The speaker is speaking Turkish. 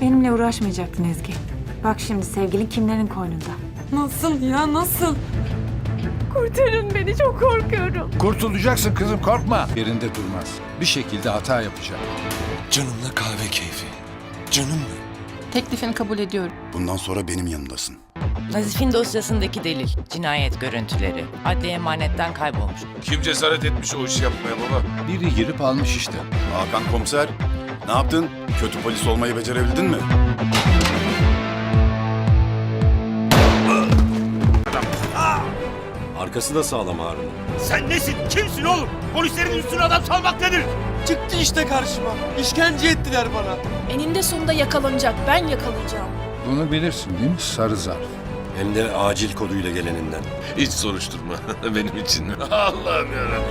Benimle uğraşmayacaktın Ezgi. Bak şimdi sevgilin kimlerin koynunda. Nasıl ya nasıl? Kurtarın beni çok korkuyorum. Kurtulacaksın kızım korkma. Yerinde durmaz. Bir şekilde hata yapacak. Canımla kahve keyfi. Canımla. Teklifini kabul ediyorum. Bundan sonra benim yanımdasın. Nazif'in dosyasındaki delil, cinayet görüntüleri, adli emanetten kaybolmuş. Kim cesaret etmiş o işi yapmaya baba? Biri girip almış işte. Hakan komiser, ne yaptın? Kötü polis olmayı becerebildin mi? Arkası da sağlam Harun. Sen nesin? Kimsin oğlum? Polislerin üstüne adam salmak nedir? Çıktı işte karşıma. İşkence ettiler bana. Eninde sonunda yakalanacak. Ben yakalayacağım. Bunu bilirsin değil mi? Sarı zarf. Hem de acil koduyla geleninden. Hiç soruşturma benim için. Allah'ım yarabbim.